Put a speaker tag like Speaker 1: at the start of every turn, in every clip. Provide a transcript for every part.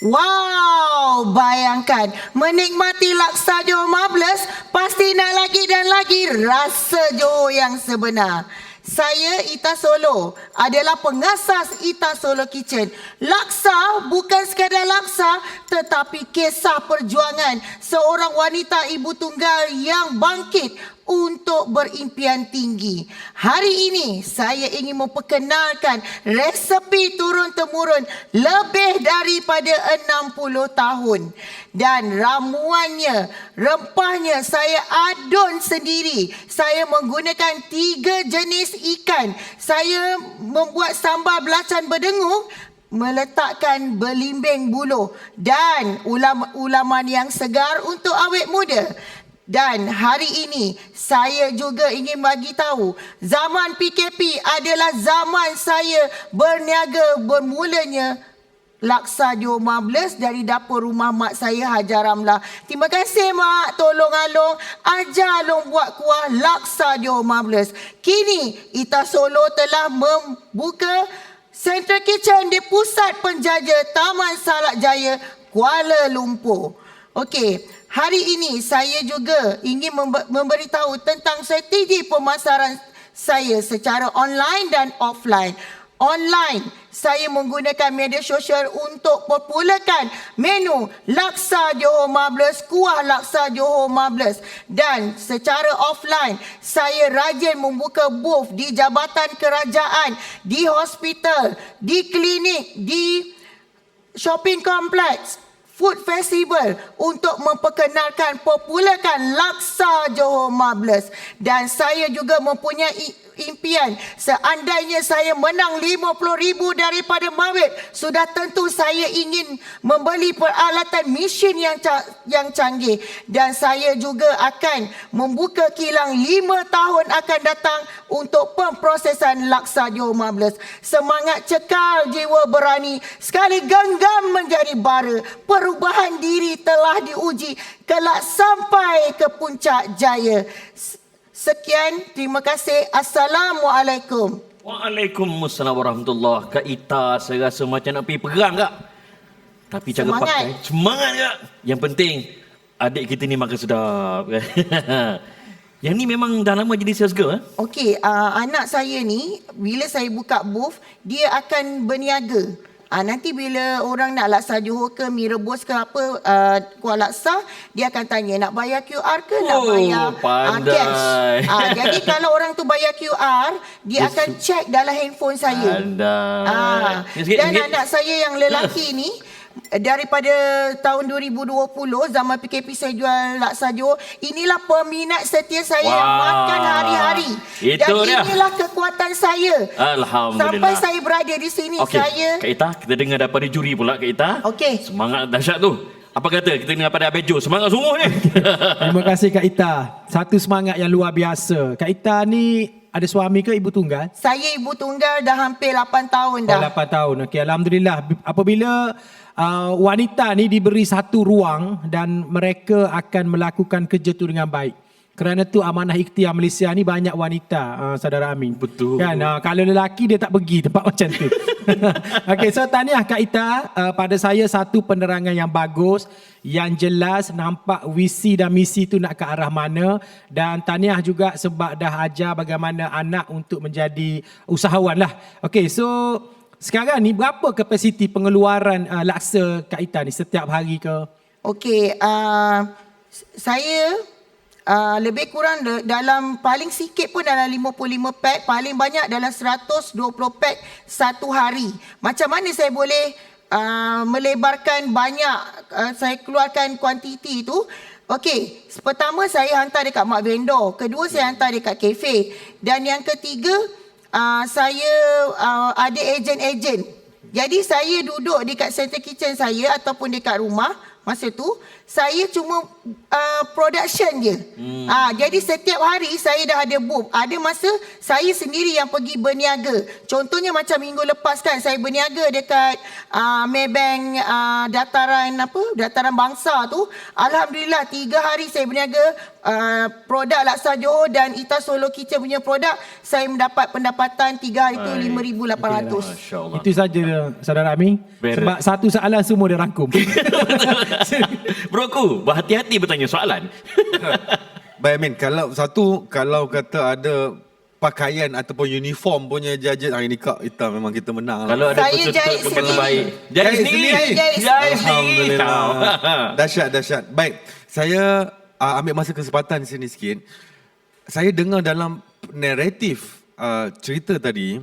Speaker 1: Wow, bayangkan menikmati laksa Johor Marvelous pasti nak lagi dan lagi rasa Johor yang sebenar. Saya Ita Solo adalah pengasas Ita Solo Kitchen. Laksa bukan sekadar laksa tetapi kisah perjuangan seorang wanita ibu tunggal yang bangkit untuk berimpian tinggi. Hari ini saya ingin memperkenalkan resepi turun-temurun lebih daripada 60 tahun. Dan ramuannya, rempahnya saya adun sendiri. Saya menggunakan tiga jenis ikan. Saya membuat sambal belacan berdengung meletakkan belimbing buluh dan ulam-ulaman yang segar untuk awet muda. Dan hari ini saya juga ingin bagi tahu zaman PKP adalah zaman saya berniaga bermulanya Laksa Johor Marvelous dari dapur rumah mak saya Hajar Ramlah. Terima kasih mak tolong along ajar long buat kuah Laksa Johor Marvelous. Kini Ita Solo telah membuka Central Kitchen di pusat penjaja Taman Salak Jaya Kuala Lumpur. Okey, Hari ini saya juga ingin memberitahu tentang strategi pemasaran saya secara online dan offline. Online, saya menggunakan media sosial untuk popularkan menu laksa Johor Marvelous, kuah laksa Johor Marvelous. Dan secara offline, saya rajin membuka booth di jabatan kerajaan, di hospital, di klinik, di shopping complex, Food Festival untuk memperkenalkan popularkan laksa Johor Marvelous dan saya juga mempunyai impian. Seandainya saya menang RM50,000 daripada Mawib sudah tentu saya ingin membeli peralatan mesin yang yang canggih. Dan saya juga akan membuka kilang 5 tahun akan datang untuk pemprosesan laksa Johor semangat cekal jiwa berani sekali genggam menjadi bara. Perubahan diri telah diuji kelak sampai ke puncak jaya Sekian, terima kasih. Assalamualaikum.
Speaker 2: Waalaikumsalam warahmatullahi Kak Ita, saya rasa macam nak pergi perang kak. Tapi cara
Speaker 1: Semangat.
Speaker 2: pakai. Semangat kak. Yang penting, adik kita ni makan sedap. Yang ni memang dah lama jadi sales girl. Eh?
Speaker 1: Okey, uh, anak saya ni, bila saya buka booth, dia akan berniaga. Ah nanti bila orang nak laksa Johor ke mi rebus ke apa uh, kuah laksa dia akan tanya nak bayar QR ke oh, nak bayar
Speaker 2: uh, cash.
Speaker 1: Ah jadi kalau orang tu bayar QR dia yes. akan check dalam handphone saya.
Speaker 2: Pandai.
Speaker 1: Ah dan anak saya yang lelaki ni daripada tahun 2020 zaman PKP saya jual laksa Johor inilah peminat setia saya wow. yang makan hari-hari. Dan dia. inilah kekuatan saya.
Speaker 2: Alhamdulillah.
Speaker 1: Sampai saya berada di sini
Speaker 2: okay.
Speaker 1: saya
Speaker 2: Kak Ita kita dengar daripada juri pula Kak Ita.
Speaker 1: Okay.
Speaker 2: semangat dahsyat tu. Apa kata? Kita dengar pada Abejo semangat sungguh ni.
Speaker 3: Terima kasih Kak Ita. Satu semangat yang luar biasa. Kak Ita ni ada suami ke ibu tunggal?
Speaker 1: Saya ibu tunggal dah hampir 8 tahun dah.
Speaker 3: Oh, 8 tahun. Okey, alhamdulillah. Apabila uh, wanita ni diberi satu ruang dan mereka akan melakukan kerja tu dengan baik. Kerana tu amanah ikhtiar Malaysia ni banyak wanita, uh, saudara Amin.
Speaker 2: Betul.
Speaker 3: Kan, uh, kalau lelaki dia tak pergi tempat macam tu. Okey, so tahniah Kak Ita. Uh, pada saya satu penerangan yang bagus, yang jelas nampak visi dan misi tu nak ke arah mana. Dan tahniah juga sebab dah ajar bagaimana anak untuk menjadi usahawan lah. Okey, so sekarang ni berapa kapasiti pengeluaran uh, laksa Kak Ita ni setiap hari ke?
Speaker 1: Okey, uh, saya uh, lebih kurang de- dalam paling sikit pun dalam 55 pack, paling banyak dalam 120 pack satu hari. Macam mana saya boleh uh, melebarkan banyak uh, saya keluarkan kuantiti itu? Okey, pertama saya hantar dekat mak vendor, kedua saya hantar dekat kafe dan yang ketiga uh, saya uh, ada ejen-ejen. Jadi saya duduk dekat center kitchen saya ataupun dekat rumah masa tu saya cuma uh, production je. Hmm. Ah, jadi setiap hari saya dah ada booth. Ada masa saya sendiri yang pergi berniaga. Contohnya macam minggu lepas kan saya berniaga dekat uh, Maybank uh, dataran apa? Dataran bangsa tu. Alhamdulillah tiga hari saya berniaga uh, produk laksa Johor dan Ita Solo Kitchen punya produk saya mendapat pendapatan tiga hari tu
Speaker 2: Baik.
Speaker 1: 5800.
Speaker 2: Masya Allah.
Speaker 3: Itu saja saudara Amin.
Speaker 2: Beres.
Speaker 3: Sebab satu soalan semua dia rangkum.
Speaker 2: Broku, berhati-hati bertanya soalan.
Speaker 4: Baik Amin, kalau satu kalau kata ada pakaian ataupun uniform punya judges hari ni kak kita memang kita menang lah.
Speaker 2: Kalau ada
Speaker 1: Saya
Speaker 2: peserta
Speaker 1: jahit
Speaker 2: kepala
Speaker 1: sendiri.
Speaker 2: baik. Jahit
Speaker 4: Jahit
Speaker 2: sendiri.
Speaker 1: Jahit
Speaker 2: Jahit sendiri.
Speaker 4: Alhamdulillah. Dahsyat, dahsyat. Baik, saya uh, ambil masa kesempatan sini sikit. Saya dengar dalam naratif uh, cerita tadi,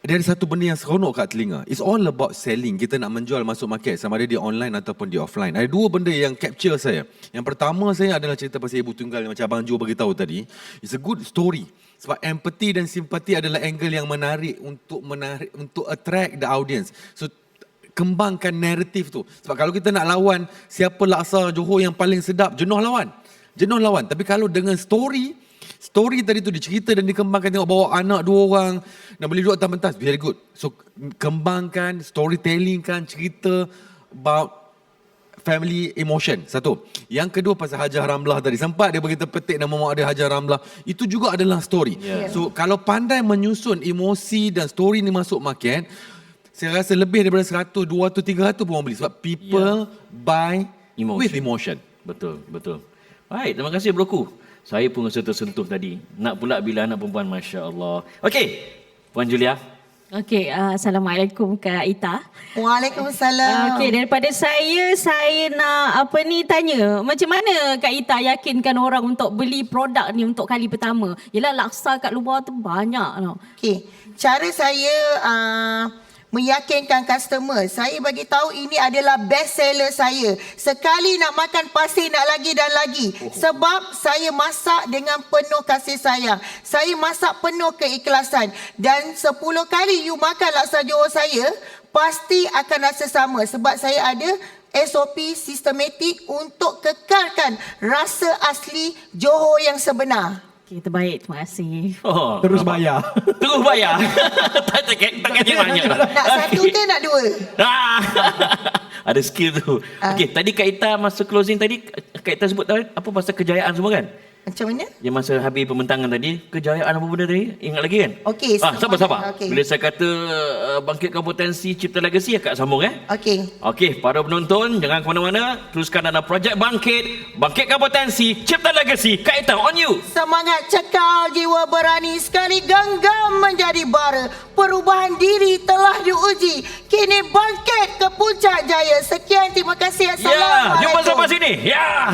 Speaker 4: dia ada satu benda yang seronok kat telinga. It's all about selling. Kita nak menjual masuk market sama ada di online ataupun di offline. Ada dua benda yang capture saya. Yang pertama saya adalah cerita pasal ibu tunggal yang macam Abang Jo beritahu tadi. It's a good story. Sebab empathy dan simpati adalah angle yang menarik untuk menarik untuk attract the audience. So kembangkan naratif tu. Sebab kalau kita nak lawan siapa laksa Johor yang paling sedap, jenuh lawan. Jenuh lawan. Tapi kalau dengan story, story tadi tu dicerita dan dikembangkan tengok bawa anak dua orang nak beli duduk atas pentas, very good. So kembangkan, storytelling kan, cerita about family emotion. Satu. Yang kedua pasal Hajar Ramlah tadi. Sempat dia beritahu petik nama mak dia Hajar Ramlah. Itu juga adalah story.
Speaker 2: Yeah.
Speaker 4: So kalau pandai menyusun emosi dan story ni masuk market, saya rasa lebih daripada 100, 200, 300 pun orang beli. Sebab people buy
Speaker 2: Emotion.
Speaker 4: with emotion.
Speaker 2: Betul, betul. Baik, terima kasih Broku. Saya pun rasa tersentuh tadi. Nak pula bila anak perempuan, Masya Allah. Okey, Puan Julia.
Speaker 5: Okey, uh, Assalamualaikum Kak Ita.
Speaker 1: Waalaikumsalam.
Speaker 5: Okey, daripada saya, saya nak apa ni tanya. Macam mana Kak Ita yakinkan orang untuk beli produk ni untuk kali pertama? Yelah laksa kat luar tu banyak tau.
Speaker 1: Okey, cara saya uh, meyakinkan customer, saya bagi tahu ini adalah best seller saya. Sekali nak makan pasti nak lagi dan lagi. Sebab saya masak dengan penuh kasih sayang. Saya masak penuh keikhlasan dan 10 kali you makan laksa Johor saya, pasti akan rasa sama sebab saya ada SOP sistematik untuk kekalkan rasa asli Johor yang sebenar.
Speaker 5: Okey, terbaik. Terima kasih.
Speaker 2: Oh,
Speaker 3: Terus bayar.
Speaker 2: Terus bayar. tak tak tak kena banyak.
Speaker 1: Nak satu ke nak dua?
Speaker 2: Ah, Ada skill tu. Okey, tadi Kak Ita masa closing tadi Kak Ita sebut tadi apa pasal kejayaan semua kan?
Speaker 1: Macam mana?
Speaker 2: Yang masa habis pembentangan tadi, kejayaan apa benda tadi? Ingat lagi kan?
Speaker 1: Okey,
Speaker 2: Ah, sabar sabar.
Speaker 1: okey.
Speaker 2: Bila saya kata uh, bangkitkan potensi cipta legacy, akak sambung eh.
Speaker 1: Okey.
Speaker 2: Okey, para penonton jangan ke mana-mana. Teruskan dalam projek bangkit, bangkitkan potensi, cipta legacy. Kak Ita on you.
Speaker 1: Semangat cekal jiwa berani sekali genggam menjadi bara. Perubahan diri telah diuji. Kini bangkit ke puncak jaya. Sekian terima kasih.
Speaker 2: Ya, jumpa
Speaker 1: Assalamualaikum.
Speaker 2: sampai sini. Ya.